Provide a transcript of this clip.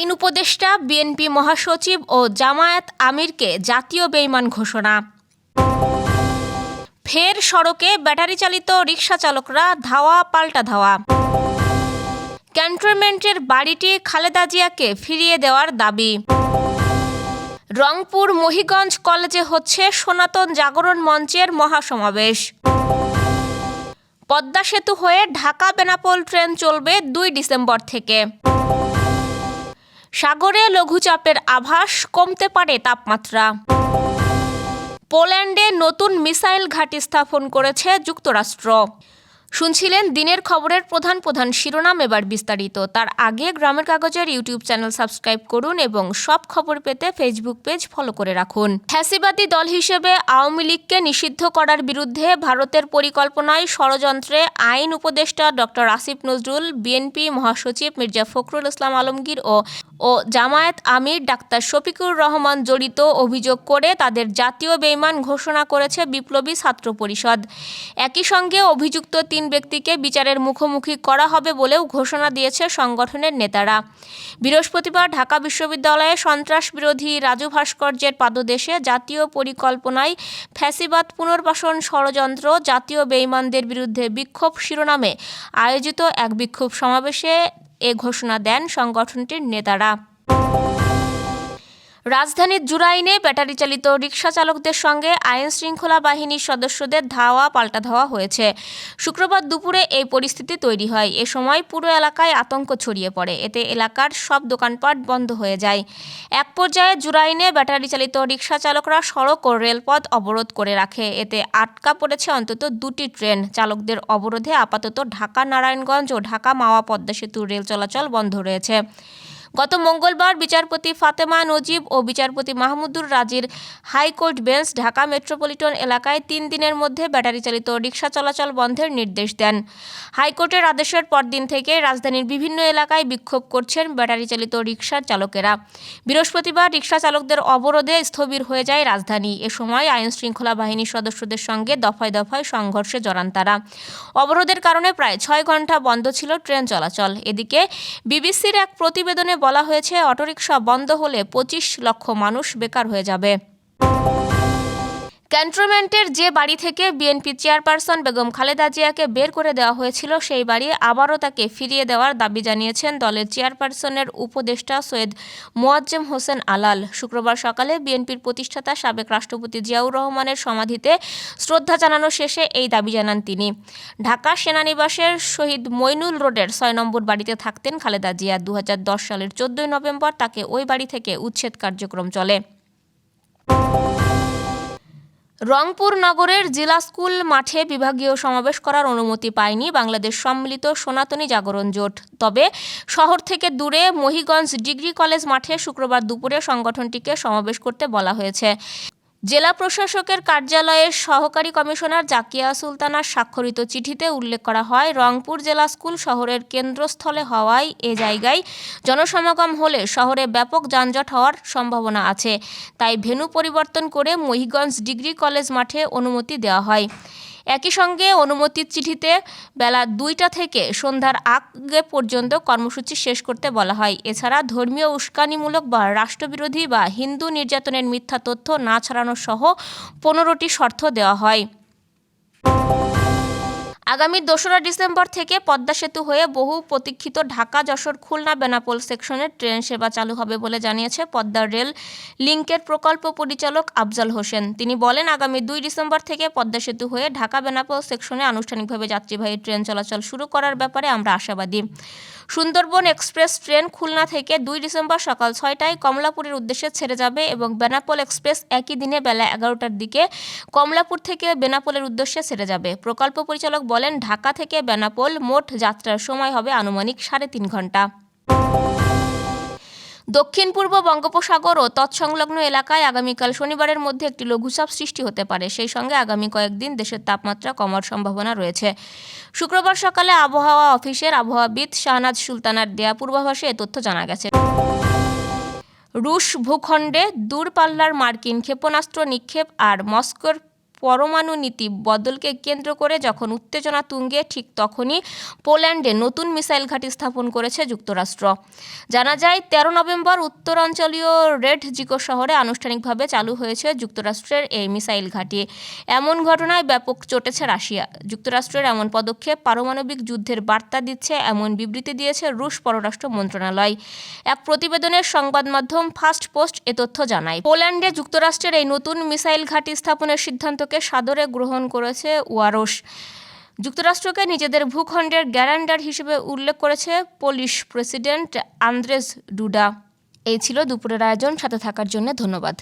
আইন উপদেষ্টা, বিএনপি মহাসচিব ও জামায়াত আমিরকে জাতীয় বেইমান ঘোষণা। ফের সড়কে ব্যাটারি চালিত রিক্সা চালকরা ধাওয়া, পাল্টা ধাওয়া। ক্যান্টনমেন্টের বাড়িটি খালেদা জিয়াকে ফিরিয়ে দেওয়ার দাবি। রংপুর মহিগঞ্জ কলেজে হচ্ছে সনাতন জাগরণ মঞ্চের মহাসমাবেশ। পদ্মা সেতু হয়ে ঢাকা বেনাপোল ট্রেন চলবে দুই ডিসেম্বর থেকে। সাগরে লঘুচাপের আভাস কমতে পারে তাপমাত্রা। পোল্যান্ডে নতুন মিসাইল ঘাঁটি স্থাপন করেছে যুক্তরাষ্ট্র। শুনছিলেন দিনের খবরের প্রধান প্রধান শিরোনাম এবার বিস্তারিত। তার আগে গ্রামের কাগজের ইউটিউব চ্যানেল সাবস্ক্রাইব করুন এবং সব খবর পেতে ফেসবুক পেজ ফলো করে রাখুন। ফ্যাসিবাদী দল হিসেবে আওয়ামী লীগকে নিষিদ্ধ করার বিরুদ্ধে ভারতের পরিকল্পনায় ষড়যন্ত্রে আইন উপদেষ্টা ডক্টর আসিফ নজরুল, বিএনপি মহাসচিব মির্জা ফখরুল ইসলাম আলমগীর ও ও জামায়াত আমির ডাক্তার শফিকুর রহমান জড়িত অভিযোগ করে তাদের জাতীয় বেইমান ঘোষণা করেছে বিপ্লবী ছাত্র পরিষদ। একই সঙ্গে অভিযুক্ত তিন ব্যক্তিকে বিচারের মুখোমুখি করা হবে বলেও ঘোষণা দিয়েছে সংগঠনের নেতারা। বৃহস্পতিবার ঢাকা বিশ্ববিদ্যালয়ে সন্ত্রাস বিরোধী রাজু ভাস্কর্যের পাদদেশে জাতীয় পরিকল্পনায় ফ্যাসিবাদ পুনর্বাসন ষড়যন্ত্র জাতীয় বেইমানদের বিরুদ্ধে বিক্ষোভ শিরোনামে আয়োজিত এক বিক্ষোভ সমাবেশে এ ঘোষণা দেন সংগঠনটির নেতারা। রাজধানীর জুরাইনে ব্যাটারি চালিত রিকশা চালকদের সঙ্গে আইন শৃঙ্খলা বাহিনীর সদস্যদের ধাওয়া পাল্টা ধাওয়া হয়েছে। শুক্রবার দুপুরে এই পরিস্থিতি তৈরি হয়। এ সময় পুরো এলাকায় আতঙ্ক ছড়িয়ে পড়ে। এতে এলাকার সব দোকানপাট বন্ধ হয়ে যায়। এক পর্যায়ে জুরাইনে ব্যাটারি চালিত রিকশা চালকরা সড়ক ও রেলপথ অবরোধ করে রাখে। এতে আটকা পড়েছে অন্তত দুটি ট্রেন। চালকদের অবরোধে আপাতত ঢাকা নারায়ণগঞ্জ ও ঢাকা মাওয়া পদ্মা সেতু রেল চলাচল বন্ধ রয়েছে। গত মঙ্গলবার বিচারপতি ফাতেমা নজিব ও বিচারপতি Mahmudur রাজির high court bench Dhaka metropolitan এলাকায় তিন দিনের মধ্যে ব্যাটারি চালিত রিক্সা চলাচল বন্ধের নির্দেশ দেন। হাইকোর্টের আদেশের পরদিন থেকে রাজধানীর বিভিন্ন এলাকায় বিক্ষোভ করছেন ব্যাটারি চালিত রিকশার চালকেরা। বৃহস্পতিবার রিক্সা চালকদের অবরোধে স্থবির হয়ে যায় রাজধানী। এ সময় আইন শৃঙ্খলা বাহিনীর সদস্যদের সঙ্গে দফায় দফায় সংঘর্ষে জড়ান তারা। অবরোধের কারণে প্রায় ছয় ঘণ্টা বন্ধ ছিল ট্রেন চলাচল। এদিকে বিবিসির এক প্রতিবেদনে বলা হয়েছে অটোরিকশা বন্ধ হলে পঁচিশ লক্ষ মানুষ বেকার হয়ে যাবে। ক্যান্টনমেন্টের যে বাড়ি থেকে বিএনপি চেয়ারপারসন বেগম খালেদা জিয়াকে বের করে দেওয়া হয়েছিল, সেই বাড়ি আবারও তাকে ফিরিয়ে দেওয়ার দাবি জানিয়েছেন দলের চেয়ারপারসনের উপদেষ্টা সৈয়দ মোয়াজ্জেম হোসেন আলাল। শুক্রবার সকালে বিএনপির প্রতিষ্ঠাতা সাবেক রাষ্ট্রপতি জিয়াউর রহমানের সমাধিতে শ্রদ্ধা জানানো শেষে এই দাবি জানান তিনি। ঢাকা সেনানিবাসের শহীদ মইনুল রোডের ছয় নম্বর বাড়িতে থাকতেন খালেদা জিয়া। দু হাজার দশ সালের চোদ্দই নভেম্বর তাকে ওই বাড়ি থেকে উচ্ছেদ কার্যক্রম চলে। রংপুর নগরের জেলা স্কুল মাঠে বিভাগীয় সমাবেশ করার অনুমতি পায়নি বাংলাদেশ সম্মিলিত সনাতনী জাগরণ জোট। তবে শহর থেকে দূরে মহিগঞ্জ ডিগ্রি কলেজ মাঠে শুক্রবার দুপুরে সংগঠনটিকে সমাবেশ করতে বলা হয়েছে। জেলা প্রশাসকের কার্যালয়ের সহকারী কমিশনার জাকিয়া সুলতানার স্বাক্ষরিত চিঠিতে উল্লেখ করা হয়, রংপুর জেলা স্কুল শহরের কেন্দ্রস্থলে হওয়ায় এ জায়গায় জনসমাগম হলে শহরে ব্যাপক যানজট হওয়ার সম্ভাবনা আছে। তাই ভেনু পরিবর্তন করে মহিগঞ্জ ডিগ্রি কলেজ মাঠে অনুমতি দেওয়া হয়। একই সঙ্গে অনুমতির চিঠিতে বেলা দুইটা থেকে সন্ধ্যার আগে পর্যন্ত কর্মসূচি শেষ করতে বলা হয়। এছাড়া ধর্মীয় উস্কানিমূলক বা রাষ্ট্রবিরোধী বা হিন্দু নির্যাতনের মিথ্যা তথ্য না ছড়ানো সহ পনেরোটি শর্ত দেওয়া হয়। আগামী দোসরা ডিসেম্বর থেকে পদ্মা সেতু হয়ে বহু প্রতীক্ষিত ঢাকা, যশোর, খুলনা, বেনাপোল সেকশনের ট্রেন সেবা চালু হবে বলে জানিয়েছে পদ্মা রেল লিঙ্কের প্রকল্প পরিচালক আফজাল হোসেন। তিনি বলেন, আগামী দুই ডিসেম্বর থেকে পদ্মা সেতু হয়ে ঢাকা, বেনাপোল সেকশনে আনুষ্ঠানিকভাবে যাত্রীবাহী ট্রেন চলাচল শুরু করার ব্যাপারে আমরা আশাবাদী। সুন্দরবন এক্সপ্রেস ট্রেন খুলনা থেকে দুই ডিসেম্বর সকাল ছয়টায় কমলাপুরের উদ্দেশ্যে ছেড়ে যাবে এবং বেনাপোল এক্সপ্রেস একই দিনে বেলা এগারোটার দিকে কমলাপুর থেকে বেনাপোলের উদ্দেশ্যে ছেড়ে যাবে। প্রকল্প পরিচালক বলেন ঢাকা থেকে বেনাপোল মোট যাত্রার সময় হবে আনুমানিক সাড়ে তিন ঘণ্টা। দক্ষিণ পূর্ব বঙ্গোপসাগর ও তৎসংলগ্ন এলাকায় আগামীকাল শনিবারের মধ্যে একটি লঘুচাপ সৃষ্টি হতে পারে। সেই সঙ্গে আগামী কয়েকদিন দেশের তাপমাত্রা কমার সম্ভাবনা রয়েছে। শুক্রবার সকালে আবহাওয়া অফিসের আবহাওয়াবিদ শাহনাজ সুলতানার দেয়া পূর্বাভাসে এ তথ্য জানা গেছে। রুশ ভূখণ্ডে দূরপাল্লার মার্কিন ক্ষেপণাস্ত্র নিক্ষেপ আর মস্কোর পরমাণু নীতি বদলকে কেন্দ্র করে যখন উত্তেজনা তুঙ্গে, ঠিক তখনই পোল্যান্ডে নতুন মিসাইল ঘাঁটি স্থাপন করেছে যুক্তরাষ্ট্র। জানা যায়, তেরো নভেম্বর উত্তরাঞ্চলীয় রেড জিকো শহরে আনুষ্ঠানিকভাবে চালু হয়েছে যুক্তরাষ্ট্রের এই মিসাইল ঘাঁটি। এমন ঘটনায় ব্যাপক চটেছে রাশিয়া। যুক্তরাষ্ট্রের এমন পদক্ষেপ পারমাণবিক যুদ্ধের বার্তা দিচ্ছে, এমন বিবৃতি দিয়েছে রুশ পররাষ্ট্র মন্ত্রণালয়। এক প্রতিবেদনের সংবাদ মাধ্যম ফার্স্ট পোস্ট এ তথ্য জানায়, পোল্যান্ডে যুক্তরাষ্ট্রের এই নতুন মিসাইল ঘাঁটি স্থাপনের সিদ্ধান্তকে সাদরে গ্রহণ করেছে ওয়ারস। যুক্তরাষ্ট্রকে নিজেদের ভূখণ্ডের গ্যারান্ডার হিসেবে উল্লেখ করেছে পোলিশ প্রেসিডেন্ট আন্দ্রেস ডুডা। এই ছিল দুপুরের আয়োজন, সাথে থাকার জন্য ধন্যবাদ।